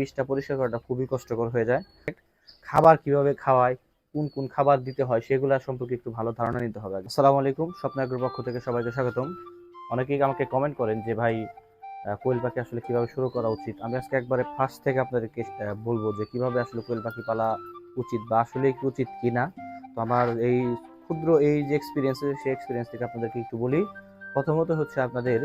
বিষটা পরিষ্কার করাটা খুবই কষ্টকর হয়ে যায়। খাবার কীভাবে খাওয়ায়, কোন কোন খাবার দিতে হয়, সেগুলো সম্পর্কে একটু ভালো ধারণা নিতে হবে আসসালামু আলাইকুম স্বপ্নাগ্রর পক্ষ থেকে সবাইকে স্বাগতম। অনেকেই আমাকে কমেন্ট করেন যে, ভাই কোয়েল পাখি আসলে কীভাবে শুরু করা উচিত? আমি আজকে একবারে ফার্স্ট থেকে আপনাদেরকে বলব যে, কীভাবে আসলে কোয়েল পাখি পালা উচিত বা আসলে কি উচিত কিনা। তো আমার এই ক্ষুদ্র এই যে এক্সপিরিয়েন্স সেই এক্সপিরিয়েন্স থেকে আপনাদেরকে একটু বলি। প্রথমত হচ্ছে আপনাদের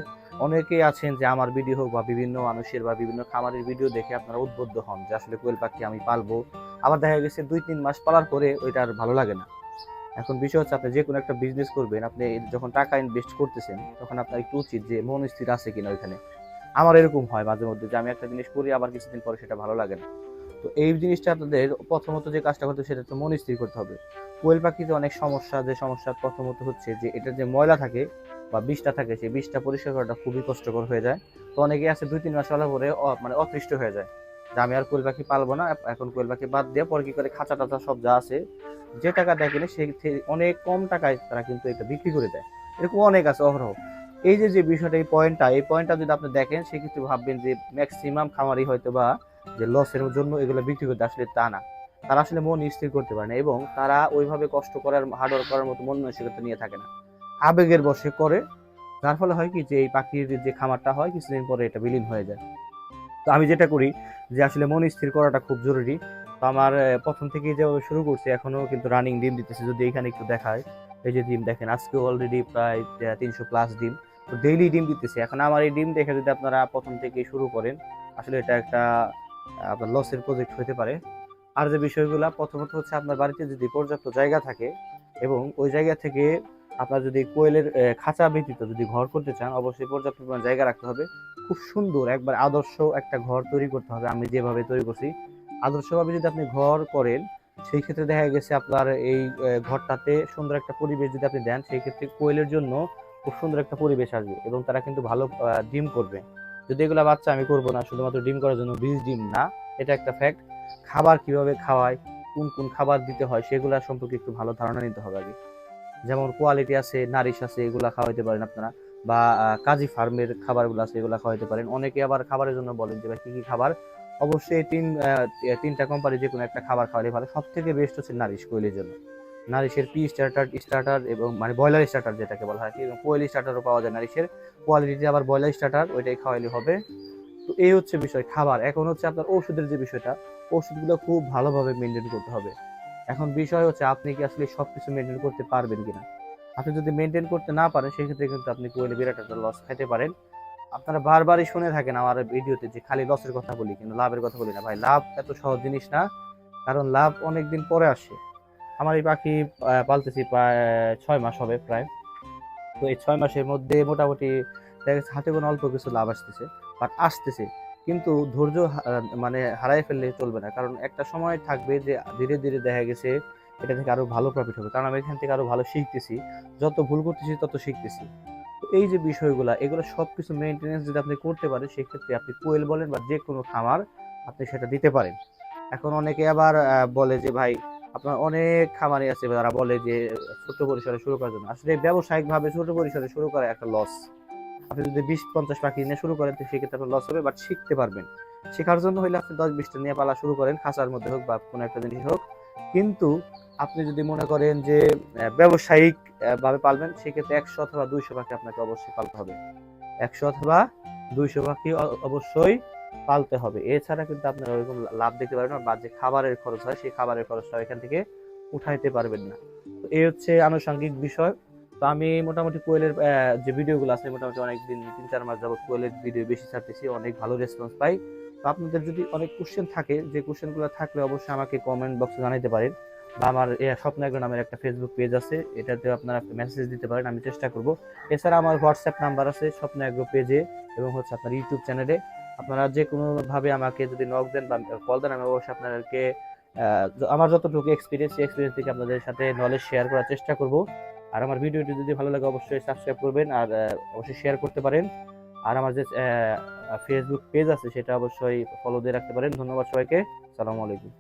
অনেকেই আছেন যে আমার ভিডিও হোক বা বিভিন্ন মানুষের বা বিভিন্ন খামারের ভিডিও দেখে আপনারা উদ্বুদ্ধ হন যে আসলে কোয়েল পাখি আমি পালবো। আবার দেখা গেছে দুই, তিন মাস পালার পরে ওইটা আর ভালো লাগে না। এখন বিষয় হচ্ছে আপনি যে কোনো একটা বিজনেস করবেন, আপনি যখন টাকা ইনভেস্ট করতেছেন, তখন আপনার একটু উচিত যে মন স্থির আছে কিনা ওইখানে। আমার এরকম হয় মাঝে মধ্যে যে আমি একটা জিনিস করি, আবার কিছুদিন পরে সেটা ভালো লাগে না। তো এই জিনিসটা আপনাদের প্রথমত যে কাজটা করতে সেটা তো মন স্থির করতে হবে। কোয়েল পাখিতে অনেক সমস্যা, যে সমস্যা প্রথমত হচ্ছে যে এটা যে ময়লা থাকে বা বিষটা থাকে, সেই বিষটা পরিষ্কার করাটা খুবই কষ্টকর হয়ে যায়। তো অনেকে আছে দুই তিন মাস হওয়ার পরে মানে অতৃষ্ট হয়ে যায়। যে আমি আর কোয়েল পাখি পালবো না এখন কোয়েল পাখি বাদ দিয়ে পরে কি করে খাঁচা টাচা সব যা আছে, যে টাকা দেয় কিনে সেই অনেক কম টাকায় তারা কিন্তু এটা বিক্রি করে দেয়। এরকম অনেক আছে, অহরহ। এই যে যে বিষয়টা, এই পয়েন্টটা এই পয়েন্টটা যদি আপনি দেখেন, সেক্ষেত্রে ভাববেন যে ম্যাক্সিমাম খামারি হয়তো বা যে লসের জন্য এগুলো বিক্রি করতে আসলে তা না। তারা আসলে মন স্থির করতে পারে না এবং তারা ওইভাবে কষ্ট করার হার্ডওয়ার্ক করার মতো মন মানসিকতা নিয়ে থাকে না। আবেগের বসে করে। যার ফলে হয় কি যে, এই পাখির যে খামারটা হয়, কিছুদিন পরে এটা বিলীন হয়ে যায়। তো আমি যেটা করি যে, আসলে মন স্থির করাটা খুব জরুরি। তো আমার প্রথম থেকেই যেভাবে শুরু করছি, এখনও কিন্তু রানিং ডিম দিতেছে। যদি এখানে একটু দেখায়, এই যে ডিম দেখেন, আজকে অলরেডি প্রায় তিনশো প্লাস ডিম। তো ডেইলি ডিম দিতেছে। এখন আমার এই ডিম দেখে যদি আপনারা প্রথম থেকে শুরু করেন, আসলে এটা একটা আপনার লসের প্রজেক্ট হতে পারে। আর যে বিষয়গুলো, প্রথমত হচ্ছে আপনার বাড়িতে যদি পর্যাপ্ত জায়গা থাকে এবং ওই জায়গা থেকে আপনার যদি কোয়েলের খাঁচা ব্যতীত যদি ঘর করতে চান, অবশ্যই পর্যাপ্ত পরিমাণ জায়গা রাখতে হবে। খুব সুন্দর একবার আদর্শ একটা ঘর তৈরি করতে হবে আমি যেভাবে তৈরি করছি। আদর্শভাবে যদি আপনি ঘর করেন, সেই ক্ষেত্রে দেখা গেছে আপনার এই ঘরটাতে সুন্দর একটা পরিবেশ যদি আপনি দেন, সেই ক্ষেত্রে কোয়েলের জন্য খুব সুন্দর একটা পরিবেশ আসবে এবং তারা কিন্তু ভালো ডিম করবে। যদি এগুলা বাচ্চা আমি করব না, শুধুমাত্র ডিম করার জন্য বীজ ডিম না, এটা একটা ফ্যাক্ট খাবার কীভাবে খাওয়ায়, কোন কোন খাবার দিতে হয়, সেগুলা সম্পর্কে একটু ভালো ধারণা নিতে হবে আগে। যেমন কোয়ালিটি আছে নারিশ আছে এগুলা খাওয়াইতে পারেন আপনারা। বা কাজী ফার্মের খাবারগুলো আছে এগুলা খাওয়াইতে পারেন। অনেকে আবার খাবারের জন্য বলেন যে ভাই কি কি খাবার? অবশ্যই তিন তিনটা কোম্পানি যে কোনো একটা খাবার খাওয়ালে ভালো। সব থেকে বেস্ট হচ্ছে নারিশ কোয়েলের জন্য। নারিশের পি স্টার্টার স্টার্টার এবং মানে ব্রয়লার স্টার্টার যেটাকে বলা হয় কি, এবং কোয়েল স্টার্টারও পাওয়া যায় নারিশের। কোয়ালিটি আবার ব্রয়লার স্টার্টার ওইটাই খাওয়াইলে হবে। তো এই হচ্ছে বিষয় খাবার। এখন হচ্ছে আপনার ওষুধের যে বিষয়টা ওষুধগুলো খুব ভালোভাবে মেনটেন করতে হবে। এখন বিষয় হচ্ছে আপনি কি আসলে সবকিছু মেনটেন করতে পারবেন কিনা? আপনি যদি মেনটেন করতে না পারেন, সেক্ষেত্রে কিন্তু আপনি কোয়েলে বিরাট একটা লস খাইতে পারেন। আপনারা বারবারই শুনে থাকেন আমার ভিডিওতে যে খালি লসের কথা বলি, কিন্তু লাভের কথা বলি না। ভাই, লাভ এত সহজ জিনিস না, কারণ লাভ অনেক দিন পরে আসে। আমার এই পাখি পালতেছি প্রায় ছয় মাস হবে প্রায়। তো এই ছয় মাসের মধ্যে মোটামুটি দেখা হাতে কোনো অল্প কিছু লাভ আসতেছে বাট আসতেছে। কিন্তু ধৈর্য মানে হারাই ফেললে চলবে না। কারণ একটা সময় থাকবে যে ধীরে ধীরে দেখা গেছে এটা থেকে আরও ভালো প্রফিট হবে। কারণ আমি এখান থেকে আরও ভালো শিখতেছি। যত ভুল করতেছি, তত শিখতেছি। এই যে বিষয়গুলো, এগুলো সব কিছু মেনটেনেন্স যদি আপনি করতে পারেন, সেক্ষেত্রে আপনি কোয়েল বলেন বা যে কোনো খামার আপনি সেটা দিতে পারেন। এখন অনেকে আবার বলে যে, ভাই, আপনার অনেক খামারি আছে। যারা বলে যে, ছোট পরিসরে শুরু করার জন্য। আসলে ব্যবসায়িকভাবে ছোট পরিসরে শুরু করা একটা লস আপনি যদি বিশ, পঞ্চাশ পাখি নিয়ে শুরু করেন, তো সেক্ষেত্রে আপনার লস হবে বাট শিখতে পারবেন। শেখার জন্য হইলে আপনি দশ বিশটা নিয়ে পালা শুরু করেন, খাঁচার মধ্যে হোক বা কোনো একটা জিনিস হোক। কিন্তু আপনি যদি মনে করেন যে ব্যবসায়িক ভাবে পালবেন, সেক্ষেত্রে একশো অথবা দুইশো পাখি আপনাকে অবশ্যই পালতে হবে। একশো অথবা দুইশো পাখি অবশ্যই পালতে হবে। এছাড়া কিন্তু আপনার ওইরকম লাভ দেখতে পারবেন বা যে খাবারের খরচ হয়, সেই খাবারের খরচটা এখান থেকে উঠাইতে পারবেন না। তো এই হচ্ছে আনুষঙ্গিক বিষয়। তো আমি মোটামুটি কোয়েলের যে ভিডিওগুলো আছে, মোটামুটি অনেক দিন, তিন চার মাস যাবত কোয়েলের ভিডিও বেশি ছাড়তেছি, অনেক ভালো রেসপন্স পাই। তো আপনাদের যদি অনেক কোশ্চেন থাকে, যে কোশ্চেনগুলো থাকলে অবশ্যই আমাকে কমেন্ট বক্সে জানাতে পারেন। বা আমার স্বপ্নাগ্র নামের একটা ফেসবুক পেজ আছে এটাতে আপনারা মেসেজ দিতে পারেন, আমি চেষ্টা করব। এছাড়া আমার হোয়াটসঅ্যাপ নাম্বার আছে স্বপ্নাগ্র পেজে এবং হচ্ছে আপনার ইউটিউব চ্যানেলে আপনারা যে কোনোভাবে আমাকে যদি নক দেন বা কল দেন, আমি অবশ্যই আপনাদেরকে আমার যতটুকু এক্সপিরিয়েন্স সেই এক্সপিরিয়েন্স থেকে আপনাদের সাথে নলেজ শেয়ার করার চেষ্টা করব। আর আমার ভিডিওটি যদি ভালো লাগে অবশ্যই সাবস্ক্রাইব করবেন আর অবশ্যই শেয়ার করতে পারেন। আর আমার যে ফেসবুক পেজ আছে সেটা অবশ্যই ফলো দিয়ে রাখতে পারেন। ধন্যবাদ সবাইকে। সালামু আলাইকুম।